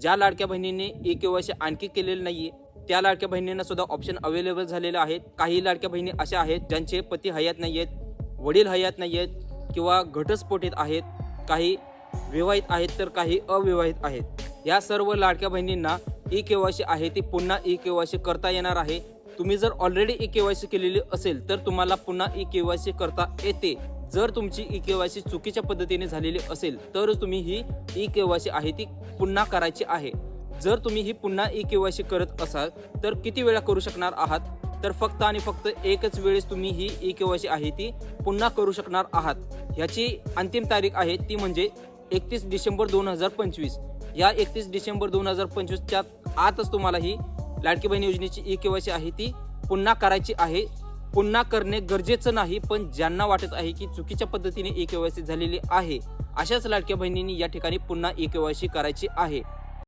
ज्या लाडक्या बहिणींनी e KYC आणखी केलेलं नाहीये त्या लाडक्या बहिणींना सुद्धा ऑप्शन अवेलेबल झालेले आहेत. काही लाडक्या बहिणी अशा आहेत ज्यांचे पती हयात नाही आहेत वडील हयात नाही आहेत किंवा घटस्फोटीत आहेत काही विवाहित आहेत तर काही अविवाहित आहेत. या सर्व लाडक्या बहिणींना ई केवायसी आहे ती पुन्हा ई केवायसी करता येणार आहे. तुम्ही जर ऑलरेडी ई केवायसी केलेली असेल तर तुम्हाला पुन्हा ई केवायसी करता येते. जर तुमची ई केवायसी चुकीच्या पद्धतीने झालेली असेल तरच तुम्ही ही ई केवायसी आहे ती पुन्हा करायची आहे. जर तुम्ही ही पुन्हा ई केवायसी करत असाल तर किती वेळा करू शकणार आहात? तर फक्त आणि फक्त एकच वेळेस तुम्ही ही ई केवायसी आहे ती पुन्हा करू शकणार आहात. ह्याची अंतिम तारीख आहे ती म्हणजे एकतीस डिसेंबर दोन हजार पंचवीस. या एकतीस डिसेंबर दोन हजार पंचवीसच्या आतच तुम्हाला ही लाडकी बहीण योजनेची ई केवायसी आहे ती पुन्हा करायची आहे. पुन्हा करणे गरजेचं नाही पण ज्यांना वाटत आहे की चुकीच्या पद्धतीने ई केवायसी झालेली आहे अशाच लाडक्या बहिणींनी या ठिकाणी पुन्हा ई केवायसी करायची आहे.